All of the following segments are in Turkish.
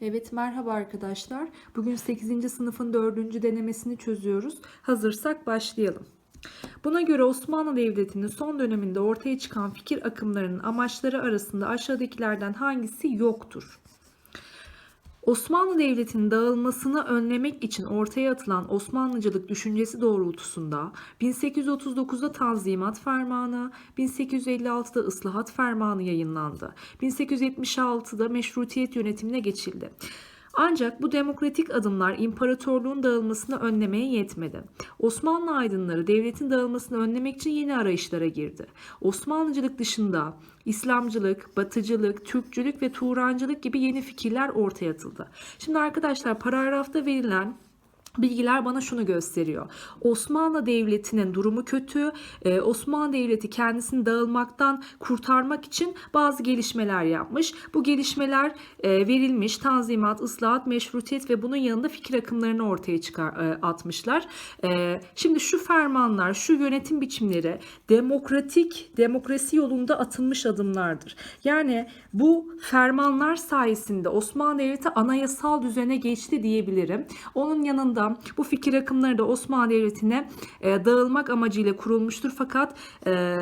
Evet merhaba arkadaşlar. Bugün 8. sınıfın 4. denemesini çözüyoruz. Hazırsak başlayalım. Buna göre Osmanlı Devleti'nin son döneminde ortaya çıkan fikir akımlarının amaçları arasında aşağıdakilerden hangisi yoktur? Osmanlı Devleti'nin dağılmasını önlemek için ortaya atılan Osmanlıcılık düşüncesi doğrultusunda 1839'da Tanzimat Fermanı, 1856'da Islahat Fermanı yayınlandı. 1876'da meşrutiyet yönetimine geçildi. Ancak bu demokratik adımlar imparatorluğun dağılmasını önlemeye yetmedi. Osmanlı aydınları devletin dağılmasını önlemek için yeni arayışlara girdi. Osmanlıcılık dışında İslamcılık, Batıcılık, Türkçülük ve Turancılık gibi yeni fikirler ortaya atıldı. Şimdi arkadaşlar paragrafta verilen bilgiler bana şunu gösteriyor. Osmanlı Devleti'nin durumu kötü. Ee, Osmanlı Devleti kendisini dağılmaktan kurtarmak için bazı gelişmeler yapmış. Bu gelişmeler e, verilmiş. Tanzimat, ıslahat, meşrutiyet ve bunun yanında fikir akımlarını ortaya çıkar e, atmışlar. E, şimdi şu fermanlar, şu yönetim biçimleri demokratik, demokrasi yolunda atılmış adımlardır. Yani bu fermanlar sayesinde Osmanlı Devleti anayasal düzene geçti diyebilirim. Onun yanında bu fikir akımları da Osmanlı Devleti'ne e, dağılmak amacıyla kurulmuştur fakat e,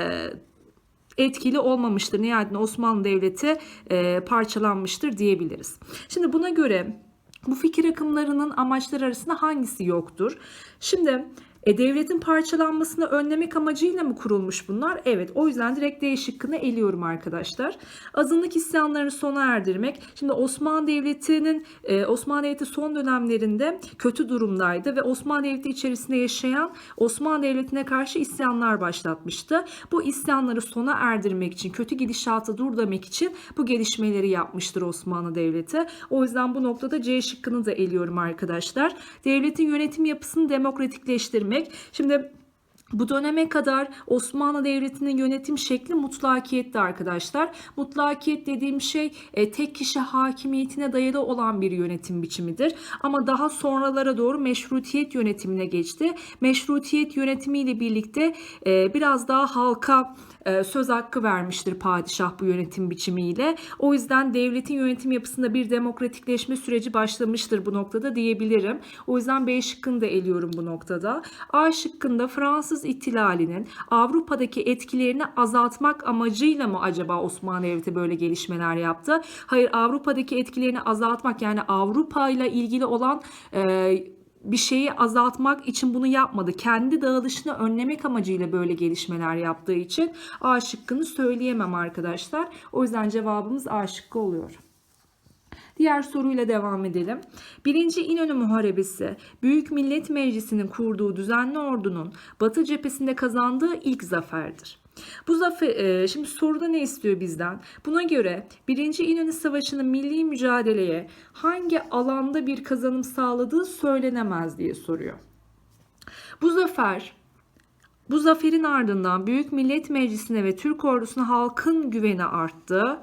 etkili olmamıştır. Nihayetinde Osmanlı Devleti e, parçalanmıştır diyebiliriz. Şimdi buna göre bu fikir akımlarının amaçları arasında hangisi yoktur? Şimdi e, devletin parçalanmasını önlemek amacıyla mı kurulmuş bunlar? Evet. O yüzden direkt D şıkkını eliyorum arkadaşlar. Azınlık isyanlarını sona erdirmek. Şimdi Osmanlı Devleti'nin e, Osmanlı Devleti son dönemlerinde kötü durumdaydı ve Osmanlı Devleti içerisinde yaşayan Osmanlı Devleti'ne karşı isyanlar başlatmıştı. Bu isyanları sona erdirmek için, kötü gidişatı durdurmak için bu gelişmeleri yapmıştır Osmanlı Devleti. O yüzden bu noktada C şıkkını da eliyorum arkadaşlar. Devletin yönetim yapısını demokratikleştirmek. Şimdi bu döneme kadar Osmanlı Devleti'nin yönetim şekli mutlakiyetti arkadaşlar. Mutlakiyet dediğim şey e, tek kişi hakimiyetine dayalı olan bir yönetim biçimidir. Ama daha sonralara doğru meşrutiyet yönetimine geçti. Meşrutiyet yönetimiyle birlikte e, biraz daha halka e, söz hakkı vermiştir padişah bu yönetim biçimiyle. O yüzden devletin yönetim yapısında bir demokratikleşme süreci başlamıştır bu noktada diyebilirim. O yüzden B şıkkını da eliyorum bu noktada. A şıkkında Fransız ihtilalinin Avrupa'daki etkilerini azaltmak amacıyla mı acaba Osmanlı Devleti böyle gelişmeler yaptı? Hayır Avrupa'daki etkilerini azaltmak yani Avrupa ile ilgili olan e, bir şeyi azaltmak için bunu yapmadı. Kendi dağılışını önlemek amacıyla böyle gelişmeler yaptığı için A şıkkını söyleyemem arkadaşlar. O yüzden cevabımız A şıkkı oluyor. Diğer soruyla devam edelim. Birinci İnönü Muharebesi, Büyük Millet Meclisi'nin kurduğu düzenli ordunun Batı cephesinde kazandığı ilk zaferdir. Bu zafer, e, şimdi soruda ne istiyor bizden? Buna göre 1. İnönü Savaşı'nın milli mücadeleye hangi alanda bir kazanım sağladığı söylenemez diye soruyor. Bu zafer bu zaferin ardından Büyük Millet Meclisi'ne ve Türk ordusuna halkın güveni arttı.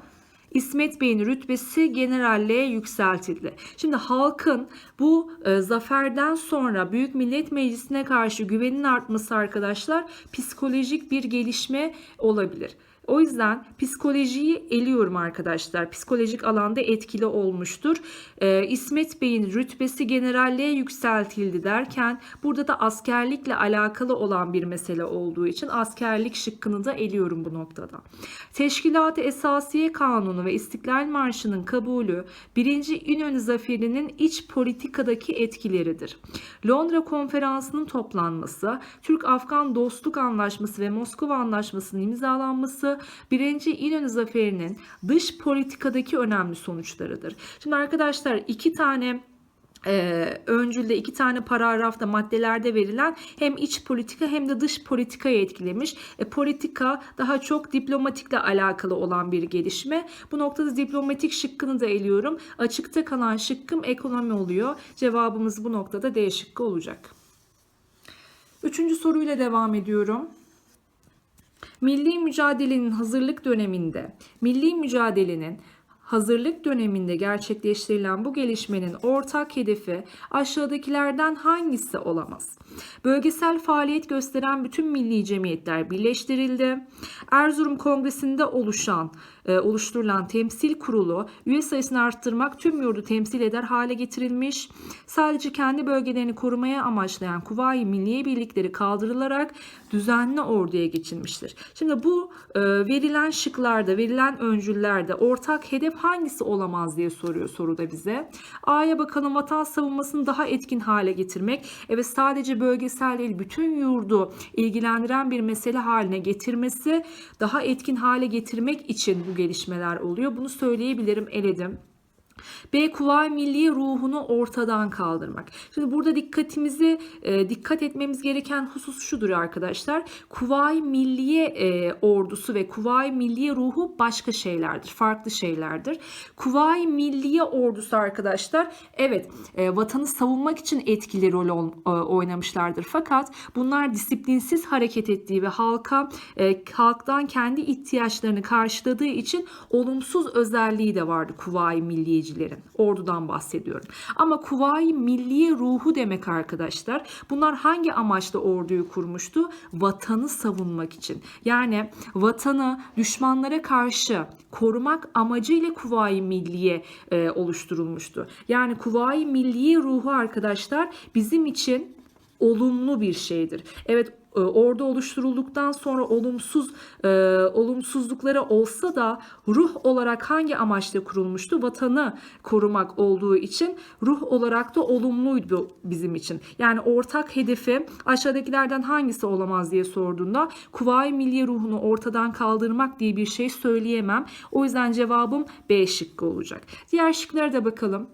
İsmet Bey'in rütbesi generalliğe yükseltildi. Şimdi halkın bu e, zaferden sonra Büyük Millet Meclisi'ne karşı güvenin artması arkadaşlar psikolojik bir gelişme olabilir. O yüzden psikolojiyi eliyorum arkadaşlar. Psikolojik alanda etkili olmuştur. Ee, İsmet Bey'in rütbesi generalliğe yükseltildi derken burada da askerlikle alakalı olan bir mesele olduğu için askerlik şıkkını da eliyorum bu noktada. Teşkilat-ı Esasiye Kanunu ve İstiklal Marşı'nın kabulü 1. İnönü Zaferi'nin iç politikadaki etkileridir. Londra Konferansı'nın toplanması, Türk-Afgan Dostluk Anlaşması ve Moskova Anlaşması'nın imzalanması, 1. İnönü Zaferi'nin dış politikadaki önemli sonuçlarıdır. Şimdi arkadaşlar iki tane e, öncülde iki tane paragrafta maddelerde verilen hem iç politika hem de dış politikayı etkilemiş. E, politika daha çok diplomatikle alakalı olan bir gelişme. Bu noktada diplomatik şıkkını da eliyorum. Açıkta kalan şıkkım ekonomi oluyor. Cevabımız bu noktada D şıkkı olacak. Üçüncü soruyla devam ediyorum. Milli mücadelenin hazırlık döneminde milli mücadelenin hazırlık döneminde gerçekleştirilen bu gelişmenin ortak hedefi aşağıdakilerden hangisi olamaz? Bölgesel faaliyet gösteren bütün milli cemiyetler birleştirildi. Erzurum Kongresi'nde oluşan e, oluşturulan temsil kurulu üye sayısını arttırmak tüm yurdu temsil eder hale getirilmiş. Sadece kendi bölgelerini korumaya amaçlayan Kuvayi Milliye Birlikleri kaldırılarak düzenli orduya geçilmiştir. Şimdi bu e, verilen şıklarda, verilen öncüllerde ortak hedef hangisi olamaz diye soruyor soruda bize. A'ya bakalım vatan savunmasını daha etkin hale getirmek. Evet sadece bölgesel değil bütün yurdu ilgilendiren bir mesele haline getirmesi daha etkin hale getirmek için bu gelişmeler oluyor. Bunu söyleyebilirim eledim. B. Kuvayi Milliye ruhunu ortadan kaldırmak. Şimdi burada dikkatimizi e, dikkat etmemiz gereken husus şudur arkadaşlar. Kuvayi Milliye e, ordusu ve Kuvayi Milliye ruhu başka şeylerdir. Farklı şeylerdir. Kuvayi Milliye ordusu arkadaşlar evet e, vatanı savunmak için etkili rol ol, e, oynamışlardır. Fakat bunlar disiplinsiz hareket ettiği ve halka e, halktan kendi ihtiyaçlarını karşıladığı için olumsuz özelliği de vardı Kuvayi Milliyecilerin. Ordudan bahsediyorum. Ama Kuvayi Milliye ruhu demek arkadaşlar. Bunlar hangi amaçla orduyu kurmuştu? Vatanı savunmak için. Yani vatanı düşmanlara karşı korumak amacıyla Kuvayi Milliye e, oluşturulmuştu. Yani Kuvayi Milliye ruhu arkadaşlar bizim için olumlu bir şeydir. Evet e, orada oluşturulduktan sonra olumsuz e, olumsuzlukları olsa da ruh olarak hangi amaçla kurulmuştu? Vatanı korumak olduğu için ruh olarak da olumluydu bizim için. Yani ortak hedefi aşağıdakilerden hangisi olamaz diye sorduğunda Kuvayi Milliye ruhunu ortadan kaldırmak diye bir şey söyleyemem. O yüzden cevabım B şıkkı olacak. Diğer şıklara da bakalım.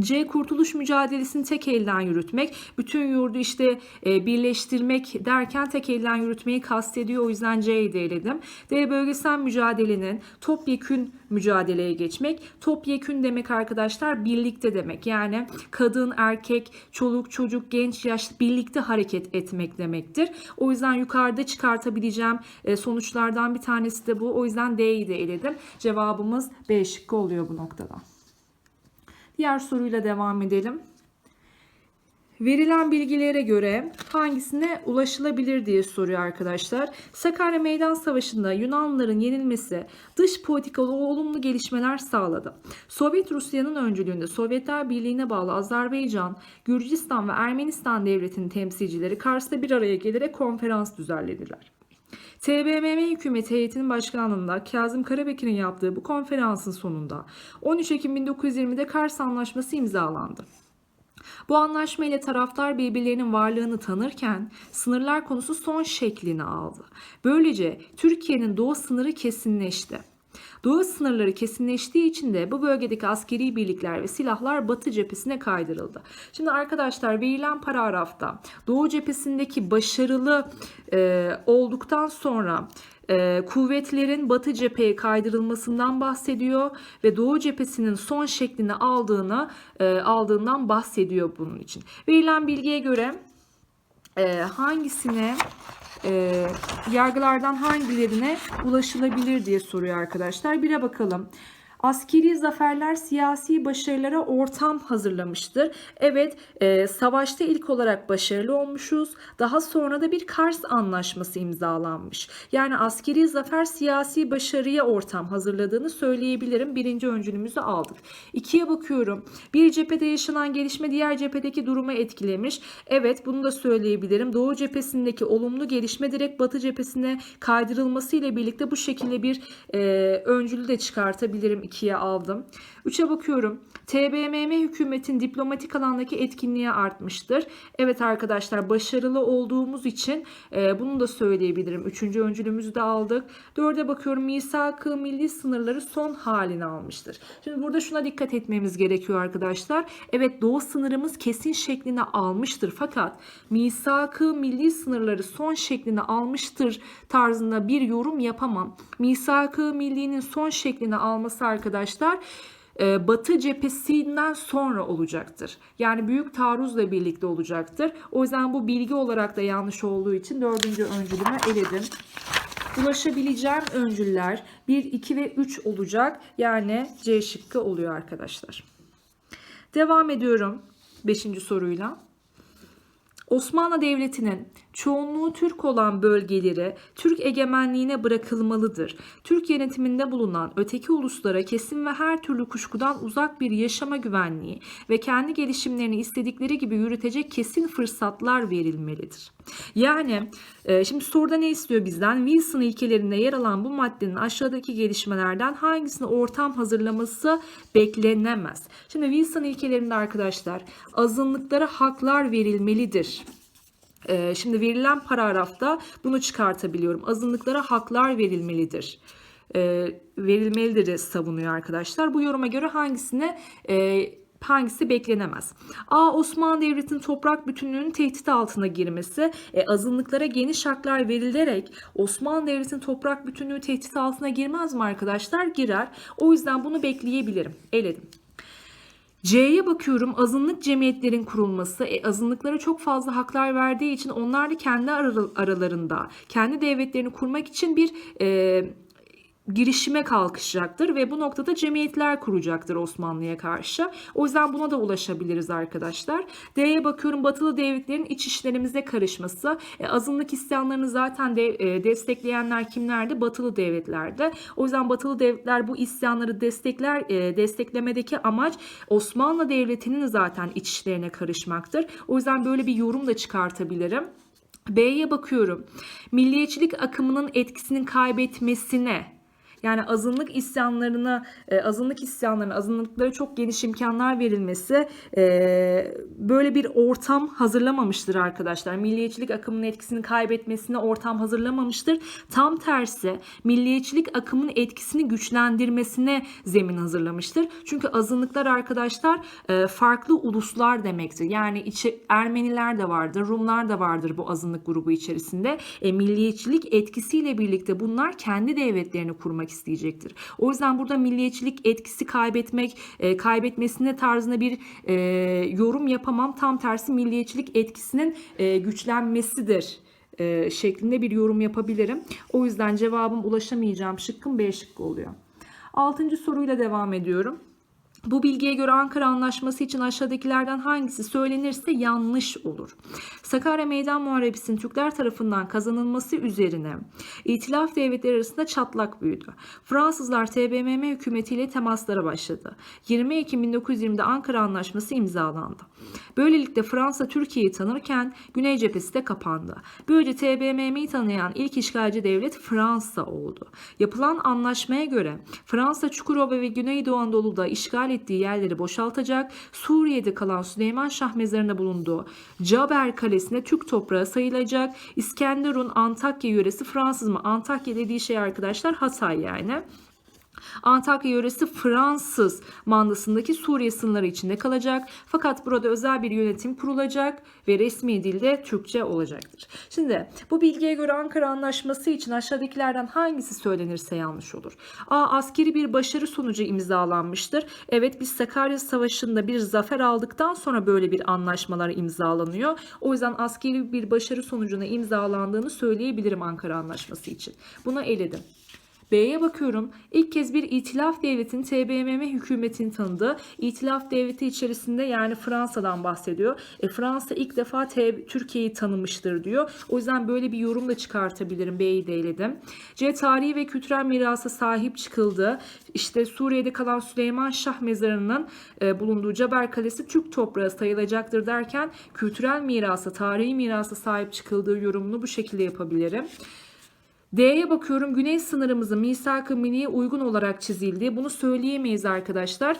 C. Kurtuluş mücadelesini tek elden yürütmek. Bütün yurdu işte e, birleştirmek derken tek elden yürütmeyi kastediyor. O yüzden C'yi de eledim. D. Bölgesel mücadelenin topyekün mücadeleye geçmek. Topyekün demek arkadaşlar birlikte demek. Yani kadın, erkek, çoluk, çocuk, genç, yaşlı birlikte hareket etmek demektir. O yüzden yukarıda çıkartabileceğim e, sonuçlardan bir tanesi de bu. O yüzden D'yi de eledim. Cevabımız B şıkkı oluyor bu noktada. Diğer soruyla devam edelim. Verilen bilgilere göre hangisine ulaşılabilir diye soruyor arkadaşlar. Sakarya Meydan Savaşı'nda Yunanlıların yenilmesi dış politikalı olumlu gelişmeler sağladı. Sovyet Rusya'nın öncülüğünde Sovyetler Birliği'ne bağlı Azerbaycan, Gürcistan ve Ermenistan devletinin temsilcileri Kars'ta bir araya gelerek konferans düzenlediler. TBMM hükümeti heyetinin başkanlığında Kazım Karabekir'in yaptığı bu konferansın sonunda 13 Ekim 1920'de Kars Anlaşması imzalandı. Bu anlaşma ile taraflar birbirlerinin varlığını tanırken sınırlar konusu son şeklini aldı. Böylece Türkiye'nin doğu sınırı kesinleşti. Doğu sınırları kesinleştiği için de bu bölgedeki askeri birlikler ve silahlar Batı cephesine kaydırıldı. Şimdi arkadaşlar verilen paragrafta Doğu cephesindeki başarılı e, olduktan sonra e, kuvvetlerin Batı cepheye kaydırılmasından bahsediyor ve Doğu cephesinin son şeklini aldığını e, aldığından bahsediyor bunun için. Verilen bilgiye göre e, hangisine e, yargılardan hangilerine ulaşılabilir diye soruyor arkadaşlar. Bire bakalım. Askeri zaferler siyasi başarılara ortam hazırlamıştır. Evet e, savaşta ilk olarak başarılı olmuşuz. Daha sonra da bir Kars anlaşması imzalanmış. Yani askeri zafer siyasi başarıya ortam hazırladığını söyleyebilirim. Birinci öncülümüzü aldık. İkiye bakıyorum. Bir cephede yaşanan gelişme diğer cephedeki durumu etkilemiş. Evet bunu da söyleyebilirim. Doğu cephesindeki olumlu gelişme direkt batı cephesine kaydırılması ile birlikte bu şekilde bir e, öncülü de çıkartabilirim 2'ye aldım. 3'e bakıyorum. TBMM hükümetin diplomatik alandaki etkinliği artmıştır. Evet arkadaşlar başarılı olduğumuz için e, bunu da söyleyebilirim. Üçüncü öncülümüzü de aldık. 4'e bakıyorum. Misak-ı milli sınırları son halini almıştır. Şimdi burada şuna dikkat etmemiz gerekiyor arkadaşlar. Evet doğu sınırımız kesin şeklini almıştır. Fakat misak-ı milli sınırları son şeklini almıştır tarzında bir yorum yapamam. Misak-ı millinin son şeklini alması arkadaşlar e, Batı cephesinden sonra olacaktır. Yani büyük taarruzla birlikte olacaktır. O yüzden bu bilgi olarak da yanlış olduğu için dördüncü öncülüme eledim. Ulaşabileceğim öncüller 1, 2 ve 3 olacak. Yani C şıkkı oluyor arkadaşlar. Devam ediyorum 5. soruyla. Osmanlı Devleti'nin çoğunluğu Türk olan bölgeleri Türk egemenliğine bırakılmalıdır. Türk yönetiminde bulunan öteki uluslara kesin ve her türlü kuşkudan uzak bir yaşama güvenliği ve kendi gelişimlerini istedikleri gibi yürütecek kesin fırsatlar verilmelidir. Yani e, şimdi soruda ne istiyor bizden? Wilson ilkelerinde yer alan bu maddenin aşağıdaki gelişmelerden hangisine ortam hazırlaması beklenemez? Şimdi Wilson ilkelerinde arkadaşlar azınlıklara haklar verilmelidir. Ee, şimdi verilen paragrafta bunu çıkartabiliyorum. Azınlıklara haklar verilmelidir. Ee, verilmelidir savunuyor arkadaşlar. Bu yoruma göre hangisine e, hangisi beklenemez? A. Osmanlı Devleti'nin toprak bütünlüğünün tehdit altına girmesi. E, azınlıklara geniş haklar verilerek Osmanlı Devleti'nin toprak bütünlüğü tehdit altına girmez mi arkadaşlar? Girer. O yüzden bunu bekleyebilirim. Eledim. C'ye bakıyorum azınlık cemiyetlerin kurulması. E, azınlıklara çok fazla haklar verdiği için onlar da kendi aralarında kendi devletlerini kurmak için bir e, girişime kalkışacaktır ve bu noktada cemiyetler kuracaktır Osmanlı'ya karşı. O yüzden buna da ulaşabiliriz arkadaşlar. D'ye bakıyorum batılı devletlerin iç işlerimize karışması. E, azınlık isyanlarını zaten de, e, destekleyenler kimlerdi? Batılı devletlerde. O yüzden batılı devletler bu isyanları destekler e, desteklemedeki amaç Osmanlı Devleti'nin zaten iç işlerine karışmaktır. O yüzden böyle bir yorum da çıkartabilirim. B'ye bakıyorum. Milliyetçilik akımının etkisinin kaybetmesine yani azınlık isyanlarına, e, azınlık isyanlarına, azınlıklara çok geniş imkanlar verilmesi e, böyle bir ortam hazırlamamıştır arkadaşlar. Milliyetçilik akımının etkisini kaybetmesine ortam hazırlamamıştır. Tam tersi milliyetçilik akımının etkisini güçlendirmesine zemin hazırlamıştır. Çünkü azınlıklar arkadaşlar e, farklı uluslar demektir. Yani içi Ermeniler de vardır, Rumlar da vardır bu azınlık grubu içerisinde. E, milliyetçilik etkisiyle birlikte bunlar kendi devletlerini kurmak isteyecektir. O yüzden burada milliyetçilik etkisi kaybetmek, e, kaybetmesine tarzında bir e, yorum yapamam. Tam tersi milliyetçilik etkisinin e, güçlenmesidir e, şeklinde bir yorum yapabilirim. O yüzden cevabım ulaşamayacağım şıkkım B şıkkı oluyor. Altıncı soruyla devam ediyorum. Bu bilgiye göre Ankara Anlaşması için aşağıdakilerden hangisi söylenirse yanlış olur. Sakarya Meydan Muharebesi'nin Türkler tarafından kazanılması üzerine İtilaf devletleri arasında çatlak büyüdü. Fransızlar TBMM hükümetiyle temaslara başladı. 20 Ekim 1920'de Ankara Anlaşması imzalandı. Böylelikle Fransa Türkiye'yi tanırken Güney cephesi de kapandı. Böylece TBMM'yi tanıyan ilk işgalci devlet Fransa oldu. Yapılan anlaşmaya göre Fransa Çukurova ve Güneydoğu Anadolu'da işgal ettiği yerleri boşaltacak, Suriye'de kalan Süleyman Şah mezarında bulunduğu Caber Kalesi'ne Türk toprağı sayılacak. İskenderun Antakya yöresi Fransız mı? Antakya dediği şey arkadaşlar Hatay yani. Antakya yöresi Fransız mandasındaki Suriye sınırları içinde kalacak. Fakat burada özel bir yönetim kurulacak ve resmi dilde Türkçe olacaktır. Şimdi bu bilgiye göre Ankara Anlaşması için aşağıdakilerden hangisi söylenirse yanlış olur? A. Askeri bir başarı sonucu imzalanmıştır. Evet biz Sakarya Savaşı'nda bir zafer aldıktan sonra böyle bir anlaşmalar imzalanıyor. O yüzden askeri bir başarı sonucuna imzalandığını söyleyebilirim Ankara Anlaşması için. Bunu eledim. B'ye bakıyorum. İlk kez bir itilaf devletin TBMM hükümetini tanıdı. İtilaf devleti içerisinde yani Fransa'dan bahsediyor. E, Fransa ilk defa Türkiye'yi tanımıştır diyor. O yüzden böyle bir yorum da çıkartabilirim. B'yi de eledim. C. Tarihi ve kültürel mirasa sahip çıkıldı. İşte Suriye'de kalan Süleyman Şah mezarının e, bulunduğu Caber Kalesi Türk toprağı sayılacaktır derken kültürel mirasa, tarihi mirasa sahip çıkıldığı yorumunu bu şekilde yapabilirim. D'ye bakıyorum güney sınırımızın misak-ı milliye uygun olarak çizildi. Bunu söyleyemeyiz arkadaşlar.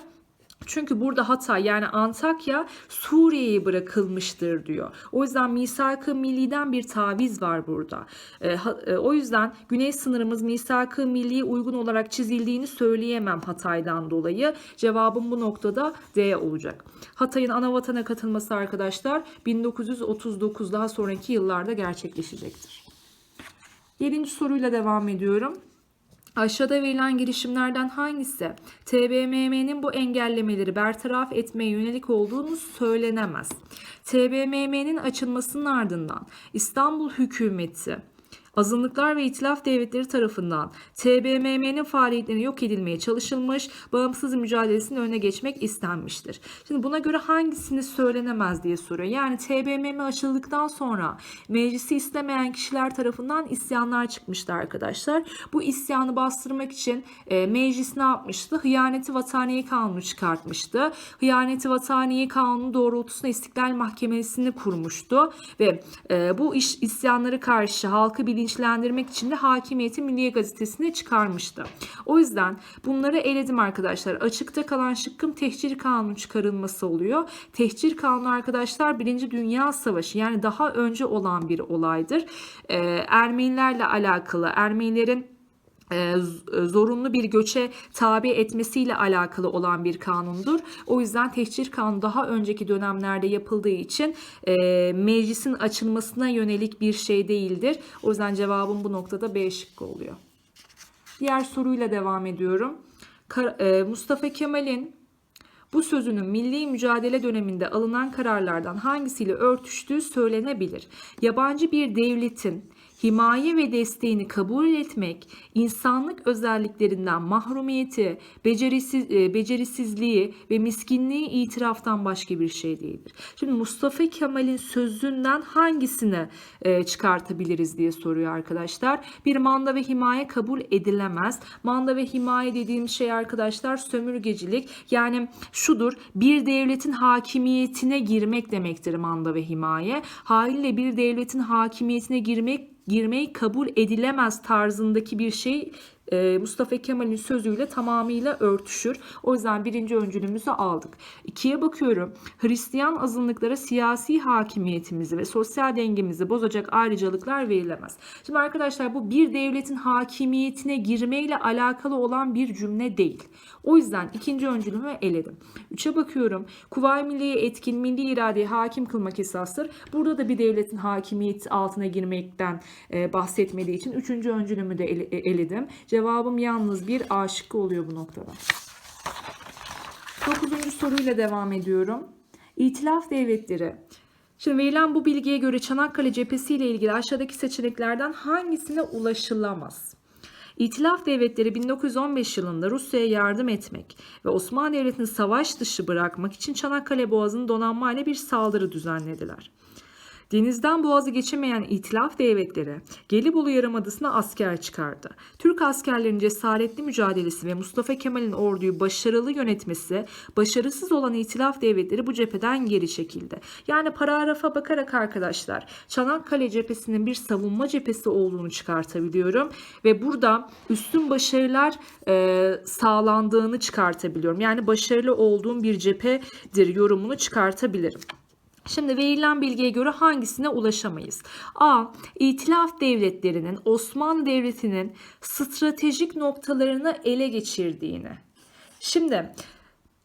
Çünkü burada Hatay yani Antakya Suriye'ye bırakılmıştır diyor. O yüzden misak-ı milliden bir taviz var burada. E, ha, e, o yüzden güney sınırımız misak-ı milliye uygun olarak çizildiğini söyleyemem Hatay'dan dolayı. Cevabım bu noktada D olacak. Hatay'ın ana vatana katılması arkadaşlar 1939 daha sonraki yıllarda gerçekleşecektir. Yedinci soruyla devam ediyorum. Aşağıda verilen girişimlerden hangisi TBMM'nin bu engellemeleri bertaraf etmeye yönelik olduğunu söylenemez. TBMM'nin açılmasının ardından İstanbul hükümeti azınlıklar ve itilaf devletleri tarafından TBMM'nin faaliyetlerine yok edilmeye çalışılmış, bağımsız mücadelesinin önüne geçmek istenmiştir. Şimdi buna göre hangisini söylenemez diye soruyor. Yani TBMM açıldıktan sonra meclisi istemeyen kişiler tarafından isyanlar çıkmıştı arkadaşlar. Bu isyanı bastırmak için e, meclis ne yapmıştı? Hıyaneti Vataniye Kanunu çıkartmıştı. Hıyaneti Vataniye Kanunu doğrultusunda İstiklal Mahkemesi'ni kurmuştu ve e, bu iş isyanları karşı halkı bilinçlendirmek için de Hakimiyeti Milliye Gazetesi'ne çıkarmıştı. O yüzden bunları eledim arkadaşlar. Açıkta kalan şıkkım tehcir kanunu çıkarılması oluyor. Tehcir kanunu arkadaşlar Birinci Dünya Savaşı yani daha önce olan bir olaydır. E, Ermenilerle alakalı Ermenilerin zorunlu bir göçe tabi etmesiyle alakalı olan bir kanundur. O yüzden tehcir kanunu daha önceki dönemlerde yapıldığı için e, meclisin açılmasına yönelik bir şey değildir. O yüzden cevabım bu noktada B şıkkı oluyor. Diğer soruyla devam ediyorum. E, Mustafa Kemal'in bu sözünün milli mücadele döneminde alınan kararlardan hangisiyle örtüştüğü söylenebilir. Yabancı bir devletin himaye ve desteğini kabul etmek, insanlık özelliklerinden mahrumiyeti, becerisiz, e, becerisizliği ve miskinliği itiraftan başka bir şey değildir. Şimdi Mustafa Kemal'in sözünden hangisini e, çıkartabiliriz diye soruyor arkadaşlar. Bir manda ve himaye kabul edilemez. Manda ve himaye dediğim şey arkadaşlar sömürgecilik. Yani şudur bir devletin hakimiyetine girmek demektir manda ve himaye. Haliyle bir devletin hakimiyetine girmek girmeyi kabul edilemez tarzındaki bir şey Mustafa Kemal'in sözüyle tamamıyla örtüşür. O yüzden birinci öncülümüzü aldık. İkiye bakıyorum. Hristiyan azınlıklara siyasi hakimiyetimizi ve sosyal dengemizi bozacak ayrıcalıklar verilemez. Şimdi arkadaşlar bu bir devletin hakimiyetine girmeyle alakalı olan bir cümle değil. O yüzden ikinci öncülümü eledim. Üçe bakıyorum. Kuvayi Milliye etkin milli iradeye hakim kılmak esastır. Burada da bir devletin hakimiyeti altına girmekten e, bahsetmediği için üçüncü öncülümü de ele- eledim. Cevabım yalnız bir A şıkkı oluyor bu noktada. Dokuzuncu soruyla devam ediyorum. İtilaf devletleri. Şimdi verilen bu bilgiye göre Çanakkale cephesi ile ilgili aşağıdaki seçeneklerden hangisine ulaşılamaz? İtilaf devletleri 1915 yılında Rusya'ya yardım etmek ve Osmanlı Devleti'ni savaş dışı bırakmak için Çanakkale Boğazı'nı donanmayla bir saldırı düzenlediler. Denizden boğazı geçemeyen itilaf devletleri Gelibolu Yarımadası'na asker çıkardı. Türk askerlerinin cesaretli mücadelesi ve Mustafa Kemal'in orduyu başarılı yönetmesi, başarısız olan itilaf devletleri bu cepheden geri çekildi. Yani paragrafa bakarak arkadaşlar Çanakkale cephesinin bir savunma cephesi olduğunu çıkartabiliyorum ve burada üstün başarılar e, sağlandığını çıkartabiliyorum. Yani başarılı olduğum bir cephedir yorumunu çıkartabilirim. Şimdi verilen bilgiye göre hangisine ulaşamayız? A. İtilaf devletlerinin Osmanlı Devleti'nin stratejik noktalarını ele geçirdiğini. Şimdi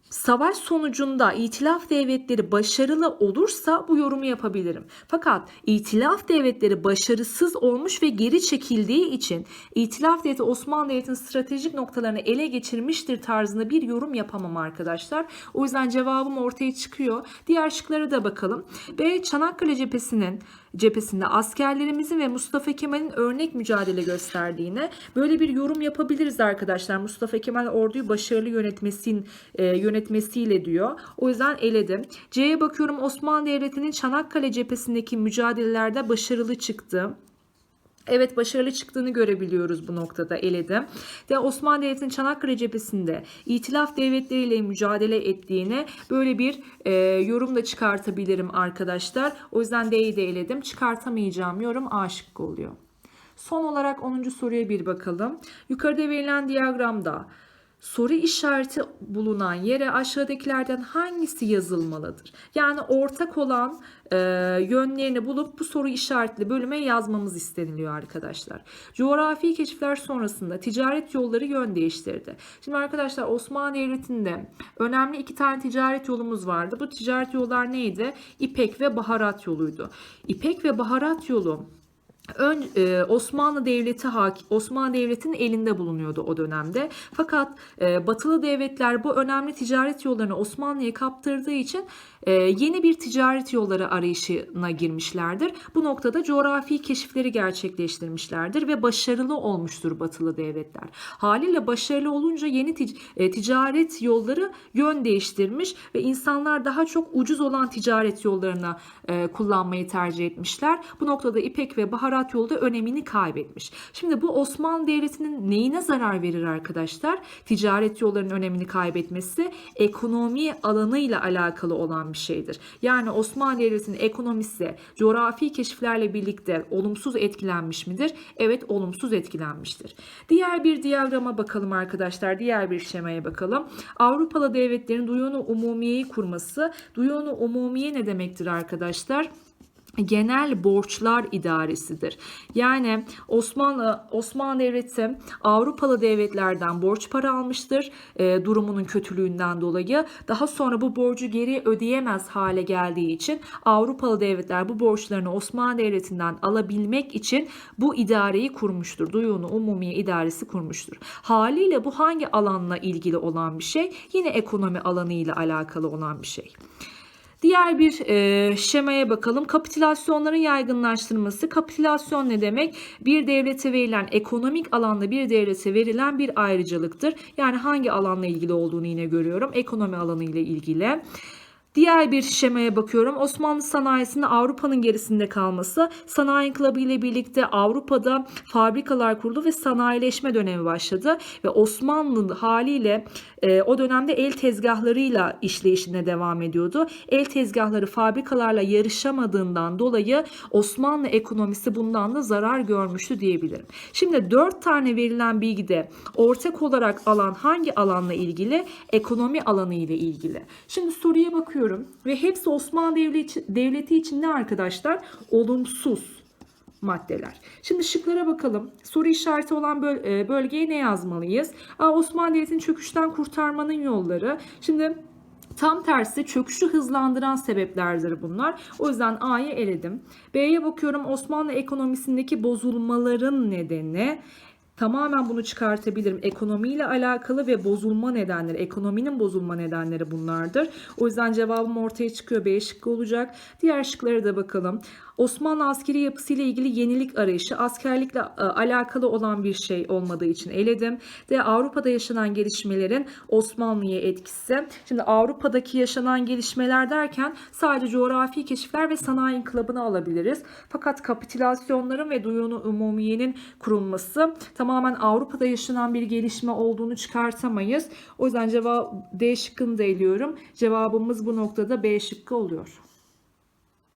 savaş sonucunda itilaf devletleri başarılı olursa bu yorumu yapabilirim. Fakat itilaf devletleri başarısız olmuş ve geri çekildiği için itilaf devleti Osmanlı Devleti'nin stratejik noktalarını ele geçirmiştir tarzında bir yorum yapamam arkadaşlar. O yüzden cevabım ortaya çıkıyor. Diğer şıklara da bakalım. B. Çanakkale cephesinin cephesinde askerlerimizin ve Mustafa Kemal'in örnek mücadele gösterdiğine böyle bir yorum yapabiliriz arkadaşlar. Mustafa Kemal orduyu başarılı yönetmesin e, yönetmesiyle diyor. O yüzden eledim. C'ye bakıyorum Osmanlı Devleti'nin Çanakkale cephesindeki mücadelelerde başarılı çıktı. Evet başarılı çıktığını görebiliyoruz bu noktada eledim. Ve Osmanlı Devleti'nin Çanakkale cephesinde itilaf devletleriyle mücadele ettiğine böyle bir e, yorum da çıkartabilirim arkadaşlar. O yüzden D'yi de eledim. Çıkartamayacağım yorum A şıkkı oluyor. Son olarak 10. soruya bir bakalım. Yukarıda verilen diyagramda soru işareti bulunan yere aşağıdakilerden hangisi yazılmalıdır? Yani ortak olan e, yönlerini bulup bu soru işaretli bölüme yazmamız isteniliyor arkadaşlar. Coğrafi keşifler sonrasında ticaret yolları yön değiştirdi. Şimdi arkadaşlar Osmanlı Devleti'nde önemli iki tane ticaret yolumuz vardı. Bu ticaret yollar neydi? İpek ve baharat yoluydu. İpek ve baharat yolu Ön, e, Osmanlı Devleti Osmanlı Devleti'nin elinde bulunuyordu o dönemde. Fakat e, Batılı devletler bu önemli ticaret yollarını Osmanlı'ya kaptırdığı için e, yeni bir ticaret yolları arayışına girmişlerdir. Bu noktada coğrafi keşifleri gerçekleştirmişlerdir ve başarılı olmuştur Batılı devletler. Haliyle başarılı olunca yeni tic- e, ticaret yolları yön değiştirmiş ve insanlar daha çok ucuz olan ticaret yollarına e, kullanmayı tercih etmişler. Bu noktada İpek ve baharat yolu da önemini kaybetmiş. Şimdi bu Osmanlı Devleti'nin neyine zarar verir arkadaşlar? Ticaret yollarının önemini kaybetmesi ekonomi alanıyla alakalı olan bir şeydir. Yani Osmanlı Devleti'nin ekonomisi coğrafi keşiflerle birlikte olumsuz etkilenmiş midir? Evet olumsuz etkilenmiştir. Diğer bir diyagrama bakalım arkadaşlar. Diğer bir şemaya bakalım. Avrupalı devletlerin Duyunu Umumiye'yi kurması. Duyunu Umumiye ne demektir arkadaşlar? Genel borçlar idaresidir. Yani Osmanlı Osmanlı Devleti Avrupalı devletlerden borç para almıştır e, durumunun kötülüğünden dolayı. Daha sonra bu borcu geri ödeyemez hale geldiği için Avrupalı devletler bu borçlarını Osmanlı Devleti'nden alabilmek için bu idareyi kurmuştur. Duyunu Umumiye İdaresi kurmuştur. Haliyle bu hangi alanla ilgili olan bir şey? Yine ekonomi alanı ile alakalı olan bir şey. Diğer bir e, şemaya bakalım. Kapitülasyonların yaygınlaştırması. Kapitülasyon ne demek? Bir devlete verilen ekonomik alanda bir devlete verilen bir ayrıcalıktır. Yani hangi alanla ilgili olduğunu yine görüyorum. Ekonomi alanı ile ilgili. Diğer bir şemaya bakıyorum. Osmanlı sanayisinin Avrupa'nın gerisinde kalması. Sanayi İnkılabı ile birlikte Avrupa'da fabrikalar kuruldu ve sanayileşme dönemi başladı. Ve Osmanlı haliyle e, o dönemde el tezgahlarıyla işleyişine devam ediyordu. El tezgahları fabrikalarla yarışamadığından dolayı Osmanlı ekonomisi bundan da zarar görmüştü diyebilirim. Şimdi dört tane verilen bilgide ortak olarak alan hangi alanla ilgili? Ekonomi alanı ile ilgili. Şimdi soruya bakıyorum ve hepsi Osmanlı Devleti, Devleti için ne arkadaşlar? Olumsuz maddeler. Şimdi şıklara bakalım. Soru işareti olan e, bölgeye ne yazmalıyız? Aa, Osmanlı Devleti'ni çöküşten kurtarmanın yolları. Şimdi Tam tersi çöküşü hızlandıran sebeplerdir bunlar. O yüzden A'yı eledim. B'ye bakıyorum Osmanlı ekonomisindeki bozulmaların nedeni. Tamamen bunu çıkartabilirim. Ekonomiyle alakalı ve bozulma nedenleri, ekonominin bozulma nedenleri bunlardır. O yüzden cevabım ortaya çıkıyor. B şıkkı olacak. Diğer şıklara da bakalım. Osmanlı askeri yapısıyla ilgili yenilik arayışı askerlikle e, alakalı olan bir şey olmadığı için eledim. De Avrupa'da yaşanan gelişmelerin Osmanlı'ya etkisi. Şimdi Avrupa'daki yaşanan gelişmeler derken sadece coğrafi keşifler ve sanayi inkılabını alabiliriz. Fakat kapitülasyonların ve duyunu umumiyenin kurulması tamamen Avrupa'da yaşanan bir gelişme olduğunu çıkartamayız. O yüzden cevap D şıkkını da eliyorum. Cevabımız bu noktada B şıkkı oluyor.